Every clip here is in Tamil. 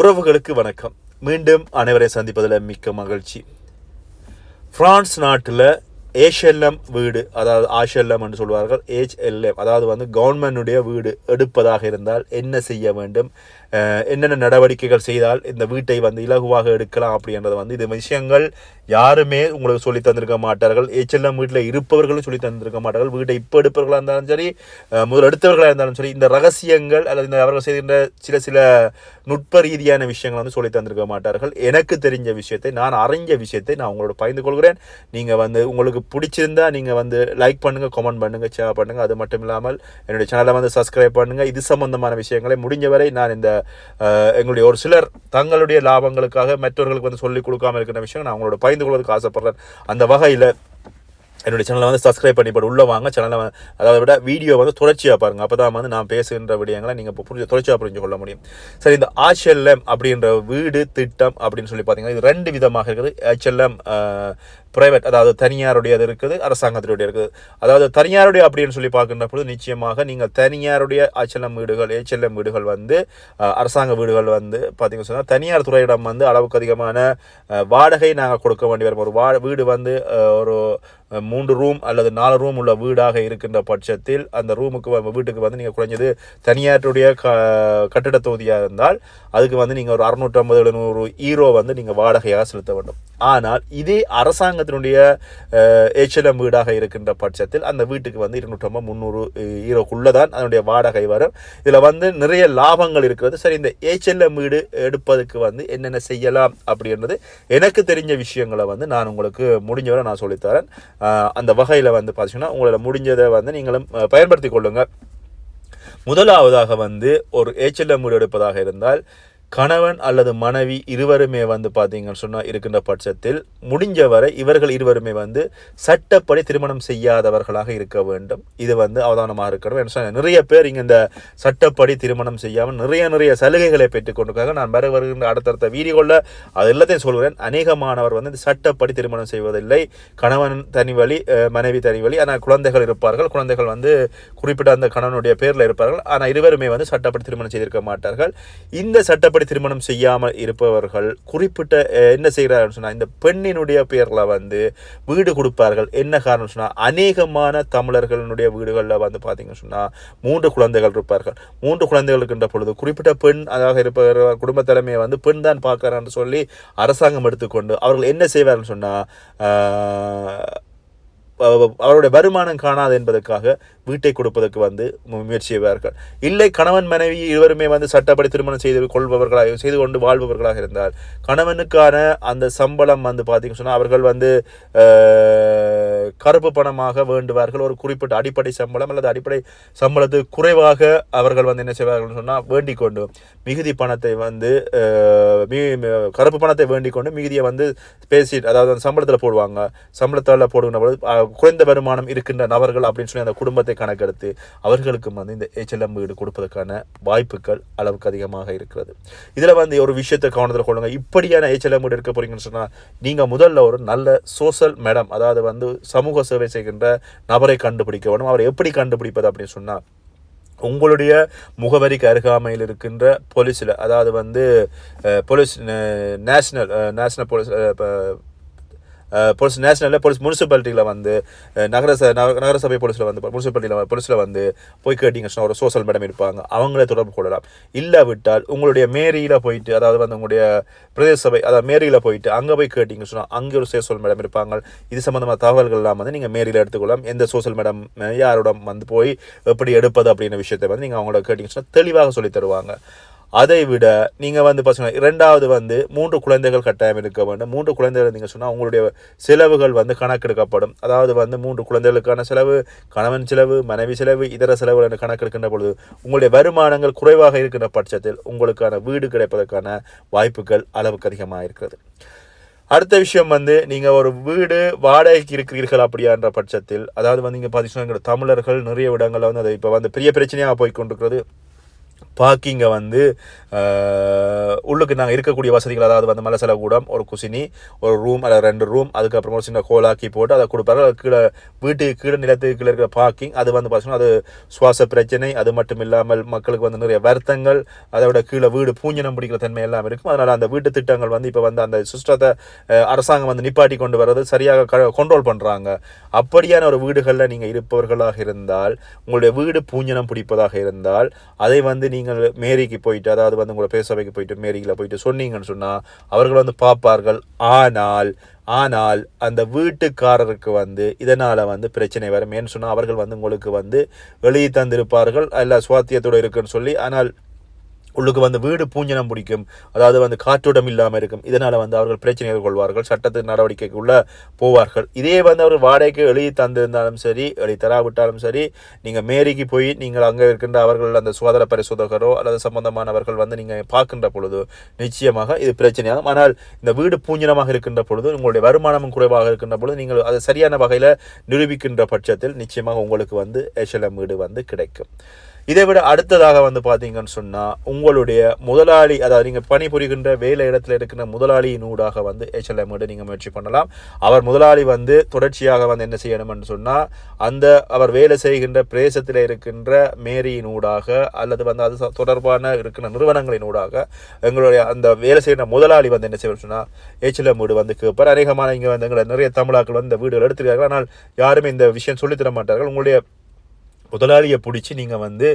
உறவுகளுக்கு வணக்கம். மீண்டும் அனைவரை சந்திப்பதில் மிக்க மகிழ்ச்சி. பிரான்ஸ் நாட்டில் ஏஷெல்லம் வீடு அதாவது ஆஷெல்லம் என்று சொல்வார்கள் ஏச்எல்எம் அதாவது வந்து கவர்மெண்டுடைய வீடு எடுப்பதாக இருந்தால் என்ன செய்ய வேண்டும்? என்னென்ன நடவடிக்கைகள் செய்தால் இந்த வீட்டை வந்து இலகுவாக எடுக்கலாம் அப்படின்றது வந்து இது விஷயங்கள் யாருமே உங்களுக்கு சொல்லி தந்திருக்க மாட்டார்கள். ஏச்செல்லம் வீட்டில் இருப்பவர்களும் சொல்லி தந்திருக்க மாட்டார்கள். வீட்டை இப்போ எடுப்பவர்களாக இருந்தாலும் சரி முதல் எடுத்தவர்களாக இருந்தாலும் சரி இந்த ரகசியங்கள் அல்லது இந்த அவர்கள் செய்கின்ற சில சில நுட்ப ரீதியான விஷயங்கள் வந்து சொல்லி தந்திருக்க மாட்டார்கள். எனக்கு தெரிஞ்ச விஷயத்தை நான் அறிஞ்ச விஷயத்தை நான் உங்களோட பகிர்ந்து கொள்கிறேன். நீங்கள் வந்து உங்களுக்கு பிடிச்சிருந்தா நீங்கள் வந்து லைக் பண்ணுங்கள் கமெண்ட் பண்ணுங்கள் ஷேர் பண்ணுங்கள் அது மட்டும் இல்லாமல் என்னுடைய சேனலை வந்து சப்ஸ்கிரைப் பண்ணுங்கள் இது சம்பந்தமான விஷயங்களை முடிஞ்சவரை நான் இந்த எங்களுடைய ஒரு சிலர் தங்களுடைய லாபங்களுக்காக மற்றவர்களுக்கு வந்து சொல்லிக் கொடுக்காம இருக்கிற விஷயம் நான் அவங்களோட பகிர்ந்து கொள்வதற்கு ஆசைப்படுறேன். அந்த வகையில் என்னுடைய சேனலை வந்து சப்ஸ்கிரைப் பண்ணி போட்டு உள்ளே வாங்க சேனலை அதை அதாவது விட வீடியோ வந்து தொடர்ச்சியாக பாருங்க. அப்போ தான் வந்து நான் பேசுகின்ற விடயங்களை நீங்கள் இப்போ புரிஞ்சு தொடர்ச்சியாக புரிஞ்சு கொள்ள முடியும். சரி இந்த ஆச்எல்எம் அப்படின்ற வீடு திட்டம் அப்படின்னு சொல்லி பார்த்தீங்கன்னா இது ரெண்டு விதமாக இருக்குது. ஆச்எல்எம் பிரைவேட் அதாவது தனியாருடையது இருக்குது அரசாங்கத்தினுடைய இருக்குது. அதாவது தனியாருடைய அப்படின்னு சொல்லி பார்க்கின்ற பொழுது நிச்சயமாக நீங்கள் தனியாருடைய ஆச்சல்லம் வீடுகள் ஏச்சல்லம் வீடுகள் வந்து அரசாங்க வீடுகள் வந்து பார்த்தீங்கன்னு சொன்னால் தனியார் துறையிடம் வந்து அளவுக்கு அதிகமான வாடகை நாங்கள் கொடுக்க வேண்டி வரும் ஒரு வா வீடு வந்து ஒரு மூன்று ரூம் அல்லது நாலு ரூம் உள்ள வீடாக இருக்கின்ற பட்சத்தில் அந்த ரூமுக்கு வ- வீட்டுக்கு வந்து நீங்கள் குறைஞ்சது தனியாருடைய க கட்டிட தொகுதியாக இருந்தால் அதுக்கு வந்து நீங்கள் ஒரு அறுநூற்றம்பது எழுநூறு ஈரோ வந்து நீங்கள் வாடகையாக செலுத்த வேண்டும். ஆனால் இதே அரசாங்கத்தினுடைய ஏச்சலம் H&M வீடாக இருக்கின்ற பட்சத்தில் அந்த வீட்டுக்கு வந்து இருநூற்றம்பது முந்நூறு ஈரோக்குள்ளே தான் அதனுடைய வாடகை வரும். இதில் வந்து நிறைய லாபங்கள் இருக்கிறது. சரி இந்த ஏச்சலம் வீடு எடுப்பதுக்கு வந்து என்னென்ன செய்யலாம் அப்படின்றது எனக்கு தெரிஞ்ச விஷயங்களை வந்து நான் உங்களுக்கு முடிஞ்சவரை நான் சொல்லித்தரேன். அந்த வகையில் வந்து பார்த்தீங்கன்னா உங்களால் முடிஞ்சதை வந்து நீங்களும் பயன்படுத்தி கொள்ளுங்கள். முதலாவதாக வந்து ஒரு ஏச்சல்ல முடிவெடுப்பதாக இருந்தால் கணவன் அல்லது மனைவி இருவருமே வந்து பார்த்தீங்கன்னு சொன்னால் இருக்கின்ற பட்சத்தில் முடிஞ்ச வரை இவர்கள் இருவருமே வந்து சட்டப்படி திருமணம் செய்யாதவர்களாக இருக்க வேண்டும். இது வந்து அவதானமாக இருக்கணும். என்ன நிறைய பேர் இங்கே இந்த சட்டப்படி திருமணம் செய்யாமல் நிறைய நிறைய சலுகைகளை பெற்றுக்கொண்டிருக்காங்க. நான் வர வருகின்ற அடுத்தடுத்த வீடியோவில் அது எல்லாத்தையும் சொல்கிறேன். அநேகமானவர் வந்து இந்த சட்டப்படி திருமணம் செய்வதில்லை. கணவன் தனி வழி மனைவி தனி வழி. ஆனால் குழந்தைகள் இருப்பார்கள். குழந்தைகள் வந்து குறிப்பிட்ட அந்த கணவனுடைய பேரில் இருப்பார்கள். ஆனால் இருவருமே வந்து சட்டப்படி திருமணம் செய்திருக்க மாட்டார்கள். இந்த சட்டப்படி திருமணம் செய்யாமல் இருப்பவர்கள் குறிப்பிட்ட என்ன செய்கிறார்கள் சொன்னால் இந்த பெண்ணினுடைய பேரில் வந்து வீடு கொடுப்பார்கள். என்ன காரணம் சொன்னால் அநேகமான தமிழர்களுடைய வீடுகளில் வந்து பார்த்தீங்கன்னு சொன்னால் மூன்று குழந்தைகள் இருப்பார்கள். மூன்று குழந்தைகள் இருக்கின்ற பொழுது குறிப்பிட்ட பெண் அதாக இருப்பவர் குடும்ப தலைமையை வந்து பெண் தான் பார்க்கறான்னு சொல்லி அரசாங்கம் எடுத்துக்கொண்டு அவர்கள் என்ன செய்வார்கள் சொன்னால் அவருடைய வருமானம் காணாது என்பதற்காக வீட்டை கொடுப்பதற்கு வந்து முயற்சி செய்வார்கள். இல்லை கணவன் மனைவி இருவருமே வந்து சட்டப்படி திருமணம் செய்து கொள்பவர்களாக செய்து கொண்டு வாழ்பவர்களாக இருந்தால் கணவனுக்கான அந்த சம்பளம் வந்து பார்த்தீங்கன்னு சொன்னால் அவர்கள் வந்து கருப்பு பணமாக வேண்டுவார்கள். ஒரு குறிப்பிட்ட அடிப்படை சம்பளம் அல்லது அடிப்படை சம்பளத்துக்கு குறைவாக அவர்கள் வந்து என்ன செய்வார்கள் சொன்னால் வேண்டிக் கொண்டு மிகுதி பணத்தை வந்து கருப்பு பணத்தை வேண்டிக் கொண்டு மிகுதியை வந்து பேசி அதாவது சம்பளத்தில் போடுவாங்க. சம்பளத்தால் போடுகின்ற பொழுது குறைந்த வருமானம் இருக்கின்ற நபர்கள் அப்படின்னு சொல்லி அந்த குடும்பத்தை கணக்கெடுத்து அவர்களுக்கும் வந்து இந்த ஹெச்எல்எம் வீடு கொடுப்பதற்கான வாய்ப்புகள் அளவுக்கு அதிகமாக இருக்கிறது. இதில் வந்து ஒரு விஷயத்தை கவனத்தில் கொள்ளுங்கள் இப்படியான ஹெச்எல்எம் வீடு எடுக்க போறீங்கன்னு சொன்னால் நீங்கள் முதல்ல ஒரு நல்ல சோஷல் மேடம் அதாவது வந்து சமூக சேவை செய்கின்ற நபரை கண்டுபிடிக்க வேணும் அவரை எப்படி கண்டுபிடிப்பது அப்படின்னு சொன்னால் உங்களுடைய முகவரிக்கு அருகாமையில் இருக்கின்ற போலீஸில் அதாவது வந்து போலீஸ் நேஷ்னல் நேஷ்னல் போலீஸ் இப்போ போலீஸ் நேஷனலில் போலீஸ் முனிசிபாலிட்டியில் வந்து நகர ச நகரசபை போலீஸில் வந்து முனிசிபாலிட்டியில் போலீஸில் வந்து போய் கேட்டிங்க சொன்னால் ஒரு சோஷியல் மேடம் இருப்பாங்க. அவங்களே தொடர்பு கொள்ளலாம். இல்லாவிட்டால் உங்களுடைய மேரியில் போயிட்டு அதாவது வந்து உங்களுடைய பிரதேச சபை அதாவது மேரியில் போயிட்டு அங்கே போய் கேட்டிங்க சொன்னால் அங்கே ஒரு சோஷியல் மேடம் இருப்பாங்க. இது சம்மந்தமான தகவல்கள்லாம் வந்து நீங்கள் மேரியில் எடுத்துக்கொள்ளலாம். எந்த சோஷியல் மேடம் யாரோட வந்து போய் எப்படி எடுப்பது அப்படின்ற விஷயத்தை வந்து நீங்கள் அவங்கள கேட்டிங்க சொன்னால் தெளிவாக சொல்லி தருவாங்க. அதை விட நீங்கள் வந்து பார்த்தீங்கன்னா இரண்டாவது வந்து மூன்று குழந்தைகள் கட்டாயம் இருக்க வேண்டும். மூன்று குழந்தைகள் நீங்கள் சொன்னால் உங்களுடைய செலவுகள் வந்து கணக்கெடுக்கப்படும். அதாவது வந்து மூன்று குழந்தைகளுக்கான செலவு கணவன் செலவு மனைவி செலவு இதர செலவுகள் என்று கணக்கெடுக்கின்ற பொழுது உங்களுடைய வருமானங்கள் குறைவாக இருக்கின்ற பட்சத்தில் உங்களுக்கான வீடு கிடைப்பதற்கான வாய்ப்புகள் அளவுக்கு அதிகமாக இருக்கிறது அடுத்த விஷயம் வந்து நீங்கள் ஒரு வீடு வாடகைக்கு இருக்கிறீர்கள் அப்படியான்ற பட்சத்தில் அதாவது வந்து இங்கே பார்த்தீங்கன்னா எங்களோட தமிழர்கள் நிறைய இடங்களில் வந்து அது இப்போ வந்து பெரிய பிரச்சனையாக போய் கொண்டிருக்கிறது. பார்க்கிங்கை வந்து உள்ளுக்கு நாங்கள் இருக்கக்கூடிய வசதிகள் அதாவது வந்து மலை கூடம் ஒரு குசினி ஒரு ரூம் அல்லது ரெண்டு ரூம் அதுக்கப்புறம் ஒரு சின்ன கோலாக்கி போட்டு அதை கொடுப்பாரு அது கீழே வீட்டுக்கு கீழே நிலத்துக்கு கீழே இருக்கிற பார்க்கிங் அது வந்து பார்த்தீங்கன்னா அது சுவாச பிரச்சனை. அது மட்டும் இல்லாமல் மக்களுக்கு வந்து நிறைய வருத்தங்கள் அதை விட கீழே வீடு பூஞ்சனம் பிடிக்கிற தன்மை எல்லாம் இருக்கும். அதனால் அந்த வீட்டு திட்டங்கள் வந்து இப்போ வந்து அந்த சிஸ்டத்தை அரசாங்கம் வந்து நிப்பாட்டி கொண்டு வர்றது சரியாக கண்ட்ரோல் பண்ணுறாங்க அப்படியான ஒரு வீடுகளில் நீங்கள் இருப்பவர்களாக இருந்தால் உங்களுடைய வீடு பூஞ்சனம் பிடிப்பதாக இருந்தால் அதை வந்து நீங்கள் மேரிக்கு போயிட்டு அதாவது வந்து உங்களை பேசவைக்கு போயிட்டு மேரிக்கில் போயிட்டு சொன்னீங்கன்னு சொன்னால் அவர்கள் வந்து பார்ப்பார்கள். ஆனால் ஆனால் அந்த வீட்டுக்காரருக்கு வந்து இதனால் வந்து பிரச்சனை வரும். ஏன்னு சொன்னால் அவர்கள் வந்து உங்களுக்கு வந்து வெளியே தந்திருப்பார்கள். அல்ல சுவாத்தியத்தோடு இருக்குன்னு சொல்லி ஆனால் உள்ளுக்கு வந்து வீடு பூஞ்சனம் பிடிக்கும். அதாவது வந்து காற்றோட்டம் இல்லாமல் இருக்கும். இதனால் வந்து அவர்கள் பிரச்சனை எதிர்கொள்வார்கள். சட்டத்து நடவடிக்கைக்குள்ளே போவார்கள். இதே வந்து அவர் வாடகைக்கு எழுதி தந்திருந்தாலும் சரி எழுதி தராவிட்டாலும் சரி நீங்கள் மேரிக்கு போய் நீங்கள் அங்கே இருக்கின்ற அவர்கள் அந்த சுகாதார பரிசோதகரோ அல்லது சம்பந்தமானவர்கள் வந்து நீங்கள் பார்க்கின்ற பொழுது நிச்சயமாக இது பிரச்சனையாகும். ஆனால் இந்த வீடு பூஞ்சனமாக இருக்கின்ற பொழுது உங்களுடைய வருமானமும் குறைவாக இருக்கின்ற பொழுது நீங்கள் அதை சரியான வகையில் நிரூபிக்கின்ற பட்சத்தில் நிச்சயமாக உங்களுக்கு வந்து ஏஷலம் வீடு வந்து கிடைக்கும். இதை விட அடுத்ததாக வந்து பார்த்தீங்கன்னு சொன்னால் உங்களுடைய முதலாளி அதாவது நீங்கள் பணிபுரிகின்ற வேலை இடத்துல இருக்கிற முதலாளியின் ஊடாக வந்து ஹெச்எல்எம் டு நீங்கள் முயற்சி பண்ணலாம். அவர் முதலாளி வந்து தொடர்ச்சியாக வந்து என்ன செய்யணும்னு சொன்னால் அந்த அவர் வேலை செய்கின்ற பிரதேசத்தில் இருக்கின்ற மேரியின் ஊடாக அல்லது வந்து அது தொடர்பான இருக்கிற நிறுவனங்களின் ஊடாக எங்களுடைய அந்த வேலை செய்கிற முதலாளி வந்து என்ன செய்வார் சொன்னால் ஹெச்எல்எம் வீடு வந்து கேட்பார் அநேகமான இங்கே வந்து எங்களை நிறைய தமிழாக்கள் வந்து இந்த வீடுகள் எடுத்துருக்கார்கள். ஆனால் யாருமே இந்த விஷயம் சொல்லித்தர மாட்டார்கள். உங்களுடைய முதலாளியை பிடிச்சி நீங்கள் வந்து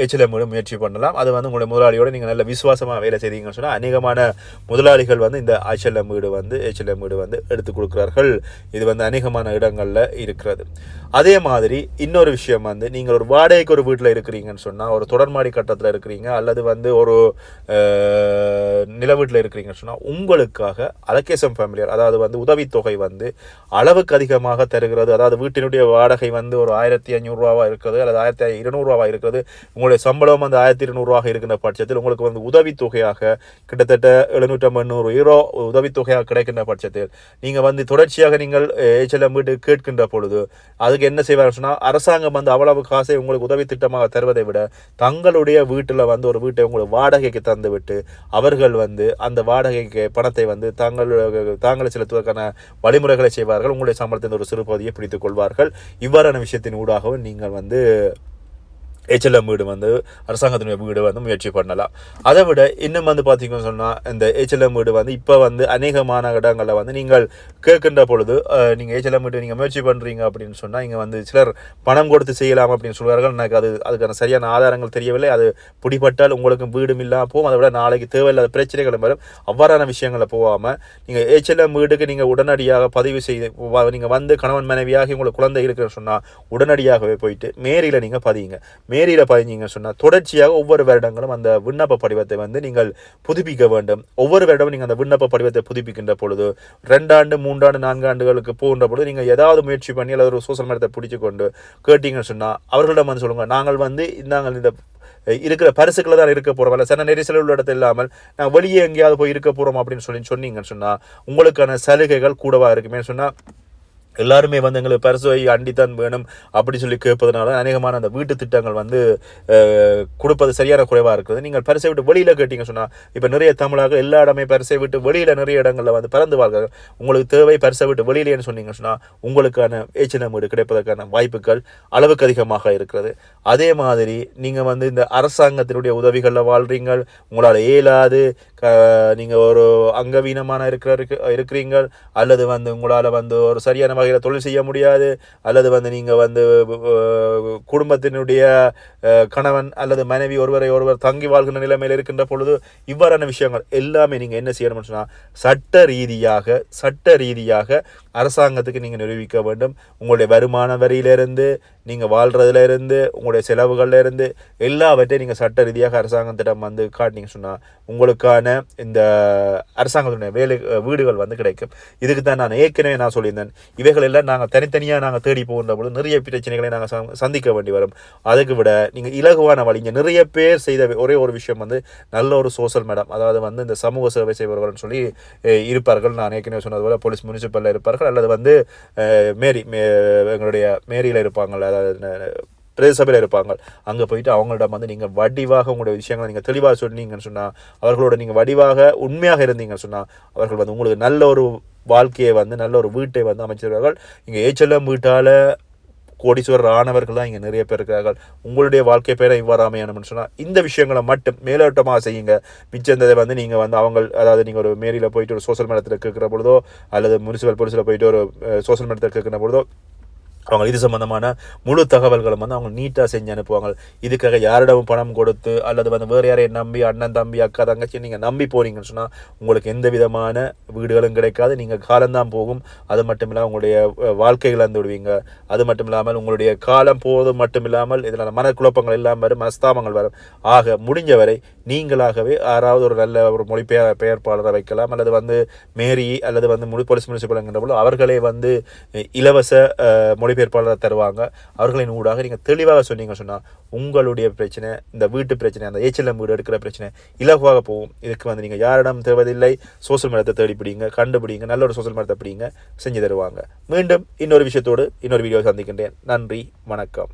ஹெச்எல்எம் முயற்சி பண்ணலாம். அது வந்து உங்களுடைய முதலாளியோட நீங்கள் நல்ல விசுவாசமாக வேலை செய்தீங்கன்னு சொன்னால் அநேகமான முதலாளிகள் வந்து இந்த ஹெச்எல்எம் வீடு வந்து ஹெச்எல்எம் வீடு வந்து எடுத்து கொடுக்குறார்கள். இது வந்து அநேகமான இடங்களில் இருக்கிறது. அதே மாதிரி இன்னொரு விஷயம் வந்து நீங்கள் ஒரு வாடகைக்கு ஒரு வீட்டில் இருக்கிறீங்கன்னு சொன்னால் ஒரு தொடர்மாடி கட்டத்தில் இருக்கிறீங்க அல்லது வந்து ஒரு நில வீட்டில் இருக்கிறீங்கன்னு சொன்னால் உங்களுக்காக அலகேசம் ஃபேமிலியர் அதாவது வந்து உதவித்தொகை வந்து அளவுக்கு அதிகமாக தருகிறது. அதாவது வீட்டினுடைய வாடகை வந்து ஒரு ஆயிரத்தி ஐநூறுரூவாவாக இருக்கிறது அல்லது ஆயிரத்தி இருநூறுவா இருக்கிறது. உங்களுடைய சம்பளம் வந்து ஆயிரத்தி இருநூறுவாக இருக்கின்ற பட்சத்தில் உங்களுக்கு வந்து உதவித்தொகையாக கிட்டத்தட்ட எழுநூற்றி எண்ணூறு யூரோ உதவித்தொகையாக கிடைக்கின்ற பட்சத்தில் நீங்கள் வந்து தொடர்ச்சியாக நீங்கள் ஏச்சலம் வீட்டு கேட்கின்ற பொழுது அதுக்கு என்ன செய்வார் சொன்னால் அரசாங்கம் வந்து அவ்வளவு காசை உங்களுக்கு உதவி திட்டமாக தருவதை விட தங்களுடைய வீட்டில் வந்து ஒரு வீட்டை உங்களுக்கு வாடகைக்கு தந்துவிட்டு அவர்கள் வந்து அந்த வாடகைக்கு பணத்தை வந்து தாங்கள் தாங்கள் செலுத்துவதற்கான வழிமுறைகளை செய்வார்கள். உங்களுடைய சம்பளத்தின் ஒரு சிறு பகுதியை பிடித்துக் கொள்வார்கள். இவ்வாறான விஷயத்தின் ஊடாகவும் நீங்கள் வந்து ஹெச்எல்எம் வீடு வந்து அரசாங்கத்தினுடைய வீடு வந்து முயற்சி பண்ணலாம். அதை விட இன்னும் வந்து பார்த்தீங்கன்னு சொன்னால் இந்த ஹெச்எல்எம் வீடு வந்து இப்போ வந்து அநேகமான இடங்களில் வந்து நீங்கள் கேட்கின்ற பொழுது நீங்கள் ஹெச்எல்எம் வீடு நீங்கள் முயற்சி பண்ணுறீங்க அப்படின்னு சொன்னால் இங்கே வந்து சிலர் பணம் கொடுத்து செய்யலாம் அப்படின்னு சொல்வார்கள். எனக்கு அது அதுக்கான சரியான ஆதாரங்கள் தெரியவில்லை. அது பிடிபட்டால் உங்களுக்கு வீடும் இல்லாமல் போகும். அதை விட நாளைக்கு தேவையில்லாத பிரச்சனைகளும் வரும். அவ்வாறான விஷயங்களை போகாமல் நீங்கள் ஹெச்எல்எம் வீடுக்கு நீங்கள் உடனடியாக பதிவு செய்து நீங்கள் வந்து கணவன் மனைவியாகி உங்களுக்கு குழந்தை இருக்கிற சொன்னால் உடனடியாகவே போயிட்டு மேரியில் நீங்கள் பதியுங்க. மே நேரில் பதிஞ்சிங்க சொன்னால் தொடர்ச்சியாக ஒவ்வொரு வருடங்களும் அந்த விண்ணப்ப படிவத்தை வந்து நீங்கள் புதுப்பிக்க வேண்டும். ஒவ்வொரு வருடமும் நீங்கள் அந்த விண்ணப்ப படிவத்தை புதுப்பிக்கின்ற பொழுது ரெண்டாண்டு மூன்றாண்டு நான்கு ஆண்டுகளுக்கு போகின்ற பொழுது நீங்கள் ஏதாவது முயற்சி பண்ணி அல்லது ஒரு சோசியல் மீடியத்தை பிடிச்சி கொண்டு கேட்டிங்கன்னு சொன்னால் அவர்களிடம் வந்து சொல்லுங்கள் நாங்கள் வந்து நாங்கள் இந்த இருக்கிற பரிசுகளை தான் இருக்க போகிறோம் இல்லை சில நெரிசல் உள்ள இடத்துல இல்லாமல் நாங்கள் வெளியே எங்கேயாவது போய் இருக்க போகிறோம் அப்படின்னு சொல்லி சொன்னீங்கன்னு சொன்னால் உங்களுக்கான சலுகைகள் கூடவா இருக்குமே சொன்னால் எல்லாருமே வந்து எங்களுக்கு பரிசுவை அண்டித்தான் வேணும் அப்படி சொல்லி கேட்பதனால அநேகமான அந்த வீட்டு திட்டங்கள் வந்து கொடுப்பது சரியான குறைவாக இருக்குது நீங்கள் பரிசை விட்டு வெளியில் கேட்டீங்க சொன்னால் இப்போ நிறைய தமிழாக எல்லா இடமே பரிசை விட்டு வெளியில் நிறைய இடங்களில் வந்து பறந்து வாழ்கிறாங்க உங்களுக்கு தேவை பரிசை விட்டு வெளியிலேன்னு சொன்னீங்க சொன்னால் உங்களுக்கான ஏச்சின வீடு கிடைப்பதற்கான வாய்ப்புகள் அளவுக்கு அதிகமாக இருக்கிறது. அதே மாதிரி நீங்கள் வந்து இந்த அரசாங்கத்தினுடைய உதவிகளில் வாழ்றீங்க உங்களால் இயலாது க நீங்கள் ஒரு அங்கவீனமான இருக்கிற இருக்கிறீங்கள். அல்லது வந்து உங்களால் வந்து ஒரு சரியான வகையில் தொழில் செய்ய முடியாது அல்லது வந்து நீங்கள் வந்து குடும்பத்தினுடைய கணவன் அல்லது மனைவி ஒருவரை ஒருவர் தங்கி வாழ்கின்ற நிலைமையில் இருக்கின்ற பொழுது இவ்வாறான விஷயங்கள் எல்லாமே நீங்கள் என்ன செய்யணும்னு சொன்னால் சட்ட ரீதியாக சட்ட ரீதியாக அரசாங்கத்துக்கு நீங்கள் நிரூபிக்க வேண்டும். உங்களுடைய வருமான வரியிலிருந்து நீங்கள் வாழ்கிறதுலேருந்து உங்களுடைய செலவுகள்லேருந்து எல்லாவற்றையும் நீங்கள் சட்ட ரீதியாக அரசாங்கத்திடம் வந்து காட்டினீங்க சொன்னால் உங்களுக்கான இந்த அரசாங்கத்துடைய வேலை வீடுகள் வந்து கிடைக்கும். இதுக்கு தான் நான் ஏற்கனவே நான் சொல்லியிருந்தேன். இவைகள் எல்லாம் நாங்கள் தனித்தனியாக நாங்கள் தேடி போகின்ற பொழுது நிறைய பிரச்சனைகளை நாங்கள் ச- சந்திக்க வேண்டி வரும். அதுக்கு விட நீங்கள் இலகுவான வழிங்க நிறைய பேர் செய்த ஒரே ஒரு விஷயம் வந்து நல்ல ஒரு சோஷியல் மேடம் அதாவது வந்து இந்த சமூக சேவை செய்பவர்கள்னு சொல்லி இருப்பார்கள். நான் ஏற்கனவே சொன்னது போல் போலீஸ் முனிசிபலில் இருப்பார்கள். அல்லது வந்து மேரி மே எங்களுடைய மேரியில் இருப்பாங்கள்ல அதாவது பிரதேச சபையில் இருப்பாங்க. அங்கே போயிட்டு அவங்களிடம் வந்து நீங்கள் வடிவாக உங்களுடைய விஷயங்களை நீங்கள் தெளிவாக சொன்னீங்கன்னு சொன்னால் அவர்களோட நீங்கள் வடிவாக உண்மையாக இருந்தீங்கன்னு சொன்னால் அவர்கள் வந்து உங்களுக்கு நல்ல ஒரு வாழ்க்கையை வந்து நல்ல ஒரு வீட்டை வந்து அமைச்சிருவார்கள் இங்கே ஏச்செல்லம் வீட்டால் கோடீஸ்வரர் ஆனவர்கள் தான் இங்கே நிறைய பேர் இருக்கிறார்கள். உங்களுடைய வாழ்க்கை பேரை இவ்வாறு அமையணும்னு சொன்னால் இந்த விஷயங்களை மட்டும் மேலோட்டமாக செய்யுங்க. மிச்சந்ததை வந்து நீங்கள் வந்து அவங்க அதாவது நீங்கள் ஒரு மேரியில் போயிட்டு ஒரு சோஷியல் மீடியத்தில் கேட்குற பொழுதோ அல்லது முனிசிபல் போலீஸில் போயிட்டு ஒரு சோஷியல் மீடியத்தில் கேட்குற பொழுதோ அவங்க இது சம்மந்தமான முழு தகவல்களும் வந்து அவங்க நீட்டாக செஞ்சு அனுப்புவாங்க. இதுக்காக யாரிடமும் பணம் கொடுத்து அல்லது வந்து வேறு யாரையும் நம்பி அண்ணன் தம்பி அக்கா தங்கச்சி நீங்கள் நம்பி போகிறீங்கன்னு சொன்னால் உங்களுக்கு எந்த விதமான வீடுகளும் கிடைக்காது. நீங்கள் காலம்தான் போகும். அது மட்டும் இல்லாமல் உங்களுடைய வாழ்க்கைகள் வாழ்க்கை இழந்து விடுவீங்க. அது மட்டும் இல்லாமல் உங்களுடைய காலம் போவது மட்டும் இல்லாமல் இதனால் மனக்குழப்பங்கள் இல்லாமல் வரும் மனஸ்தாபங்கள் வரும். ஆக முடிஞ்சவரை நீங்களாகவே யாராவது ஒரு நல்ல ஒரு மொழிபெயர் பெயர்ப்பாளரை வைக்கலாம். அல்லது வந்து மேரி அல்லது வந்து முழு போலீஸ் முனிசிபல் என்கின்ற அவர்களே வந்து இலவச மொழி மொழிபெயர்ப்பாளரை தருவாங்க. அவர்களின் ஊடாக நீங்கள் தெளிவாக சொன்னீங்க சொன்னால் உங்களுடைய பிரச்சனை இந்த வீட்டு பிரச்சனை அந்த ஏச்சிலம் வீடு எடுக்கிற பிரச்சனை இலகுவாக போகும். இதுக்கு வந்து நீங்கள் யாரிடம் தேவதில்லை சோசியல் மீடியத்தை தேடி பிடிங்க கண்டுபிடிங்க நல்ல ஒரு சோசியல் மீடியத்தை பிடிங்க செஞ்சு தருவாங்க. மீண்டும் இன்னொரு விஷயத்தோடு இன்னொரு வீடியோ சந்திக்கின்றேன். நன்றி வணக்கம்.